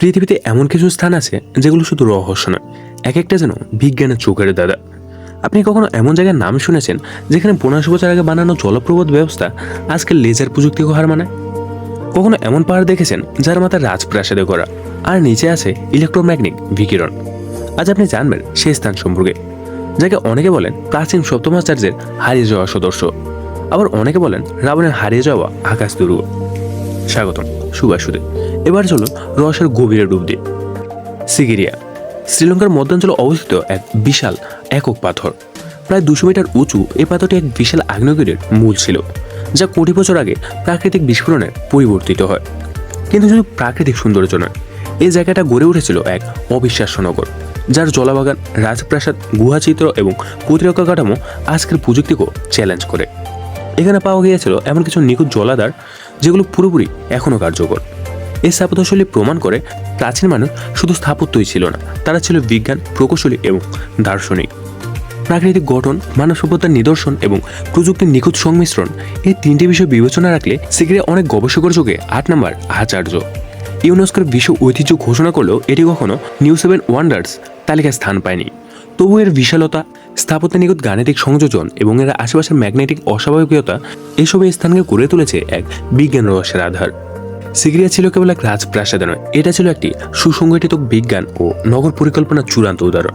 পৃথিবীতে এমন কিছু স্থান আছে যেগুলো শুধু রহস্য নয়। এক একটা যেন বিজ্ঞানের চোখের দাদা। আপনি কখনো এমন জায়গার নাম শুনেছেন যেখানে পনেরোশো বছর আগে বানানো জলপ্রবোধ ব্যবস্থা আজকে লেজার প্রযুক্তিকে হার মানায় কখনো এমন পাহাড় দেখেছেন যার মাথা রাজপ্রাসাদে করা আর নিচে আছে ইলেকট্রোম্যাগনেটিক বিকিরণ। আজ আপনি জানবেন সেই স্থান সম্পর্কে। যাকে অনেকে বলেন প্রাচীন সপ্তমাচার্যের হারিয়ে যাওয়া সদস্য। আবার অনেকে বলেন রাবণের হারিয়ে যাওয়া আকাশ দুর্গ। স্বাগতম সুভাষুদে এবার চলো রসের গভীরে ডুব দিয়ে সিগিরিয়া, শ্রীলঙ্কার মধ্যাঞ্চলে অবস্থিত এক বিশাল একক পাথর। প্রায় দুশো মিটার উঁচু এ পাথরটি এক বিশাল আগ্নেয়গিরির মূল ছিল, যা কোটি বছর আগে প্রাকৃতিক বিস্ফোরণে পরিবর্তিত হয়। কিন্তু শুধু প্রাকৃতিক সৌন্দর্য নয় এই জায়গাটা গড়ে উঠেছিল এক অবিশ্বাস্য নগর, যার জলাবাগান, রাজপ্রাসাদ গুহাচিত্র এবং প্রতিরক্ষা কাঠামো আজকের প্রযুক্তিকেও চ্যালেঞ্জ করে। এখানে পাওয়া গিয়েছিল এমন কিছু নিখুঁত জলাধার যেগুলো পুরোপুরি এখনও কার্যকর। এই স্থাপত্যশৈলী প্রমাণ করে প্রাচীন মানুষ শুধু স্থাপত্যই ছিল না, তারা ছিল বিজ্ঞান, প্রকৌশলী এবং দার্শনিক। প্রাকৃতিক গঠন মানব সভ্যতার নিদর্শন এবং প্রযুক্তির নিখুঁত সংমিশ্রণ এই তিনটি বিষয় বিবেচনা রাখলে সিগারে অনেক গবেষকের যুগে আট নম্বর আচার্য। ইউনেস্কোর বিশ্ব ঐতিহ্য ঘোষণা করলেও এটি কখনো নিউ সেভেন ওয়ান্ডার্স তালিকায় স্থান পায়নি। তবু এর বিশালতা, স্থাপত্যের নিখুঁত গাণিতিক সংযোজন এবং এর আশেপাশের ম্যাগনেটিক অস্বাভাবিকতা এসব এই স্থানকে গড়ে তুলেছে এক বিজ্ঞান রহস্যের আধার। সিগরিয়া ছিল কেবল এক রাজপ্রাসাদ নয়, এটা ছিল একটি সুসংগঠিত বিজ্ঞান ও নগর পরিকল্পনার চূড়ান্ত উদাহরণ।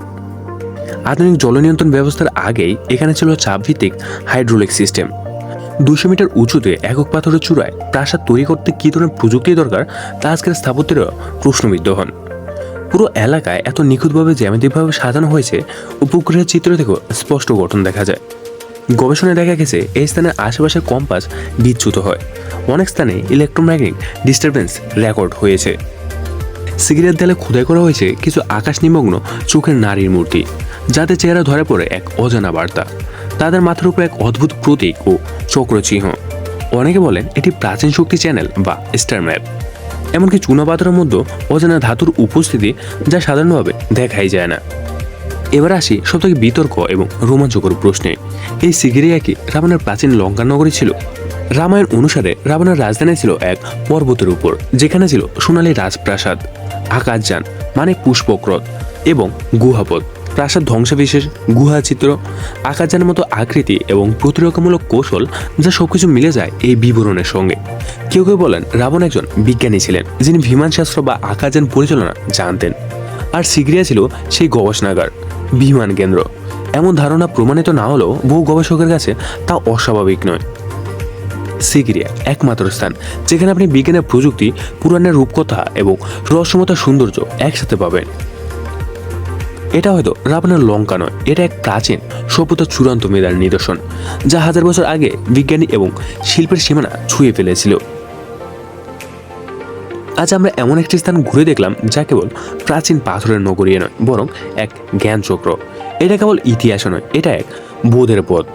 আধুনিক জলনিয়ন্ত্রণ ব্যবস্থার আগেই এখানে ছিল চাপভিত্তিক হাইড্রোলিক সিস্টেম। দুশো মিটার উঁচুতে একক পাথরের চূড়ায় প্রাসাদ তৈরি করতে কী ধরনের প্রযুক্তি দরকার, তা আজকের স্থাপত্যেরও প্রশ্নবিদ্ধ হন। পুরো এলাকায় এত নিখুঁতভাবে জ্যামিতিকভাবে সাজানো হয়েছে, উপগ্রহের চিত্র থেকেও স্পষ্ট গঠন দেখা যায়। গবেষণায় দেখা গেছে, এই স্থানের আশেপাশের কম্পাস বিচ্যুত হয়। অনেক স্থানে ইলেকট্রোম্যাগনেটিক ডিস্টারবেন্স রেকর্ড হয়েছে। সিগারেট দেয়ালে খোদাই করা হয়েছে কিছু আকাশ নিমগ্ন চোখের নারীর মূর্তি, যাতে চেহারা ধরে পড়ে এক অজানা বার্তা। তাদের মাথার উপর এক অদ্ভুত প্রতীক ও চক্রচিহ্ন। অনেকে বলেন এটি প্রাচীন শক্তি চ্যানেল বা স্টার ম্যাপ এমনকি চুনা পাথরের মধ্যে অজানা ধাতুর উপস্থিতি যা সাধারণভাবে দেখাই যায় না। এবার আসি সবথেকে বিতর্ক এবং রোমাঞ্চকর প্রশ্নে। এই সিগিরিয়া কি রাবণের প্রাচীন লঙ্কা নগরী ছিল? রামায়ণ অনুসারে রাবণের রাজধানী ছিল এক পর্বতের উপর, যেখানে ছিল সোনালী রাজপ্রাসাদ, আকাশযান মানে পুষ্পক্রত এবং গুহাপথ। প্রাসাদ ধ্বংসাবিশেষ গুহা গুহাচিত্র আকাশযানের মতো আকৃতি এবং প্রতিরক্ষামূলক কৌশল যা সবকিছু মিলে যায় এই বিবরণের সঙ্গে। কেউ কেউ বলেন রাবণ একজন বিজ্ঞানী ছিলেন, যিনি বিমানশাস্ত্র বা আকাশযান পরিচালনা জানতেন। আর সিগরিয়া ছিল সেই গবেষণাগার, বিমান কেন্দ্র। এমন ধারণা প্রমাণিত না হলেও বহু গবেষকের কাছে তা অস্বাভাবিক নয়। সিগিরিয়া একমাত্র স্থান যেখানে আপনি বিজ্ঞানের প্রযুক্তি, পুরাণের রূপকথা এবং রহস্যমতার সৌন্দর্য একসাথে পাবেন। এটা হয়তো রাবণের লঙ্কা নয়, এটা এক প্রাচীন, সভ্যতার চূড়ান্ত মেধার নিদর্শন, যা হাজার বছর আগে বিজ্ঞানী এবং শিল্পের সীমানা ছুঁয়ে ফেলেছিল। আজ আমরা এমন একটি স্থান ঘুরে দেখলাম যা কেবল প্রাচীন পাথরের নগরীয় নয়, বরং এক জ্ঞান চক্র এটা কেবল ইতিহাসও নয়, এটা এক বোধের পথ।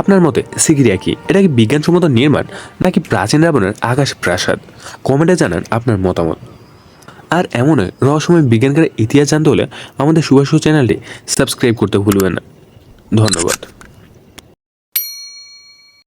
আপনার মতে সিগিরিয়া কি? এটা কি বিজ্ঞানসম্মত নির্মাণ, নাকি প্রাচীন রাবণের আকাশ প্রাসাদ কমেন্টে জানান আপনার মতামত। আর এমনই রহস্যময় বিজ্ঞানকারের ইতিহাস জানতে হলে আমাদের সুভাষ চ্যানেলটি সাবস্ক্রাইব করতে ভুলবেন না। ধন্যবাদ।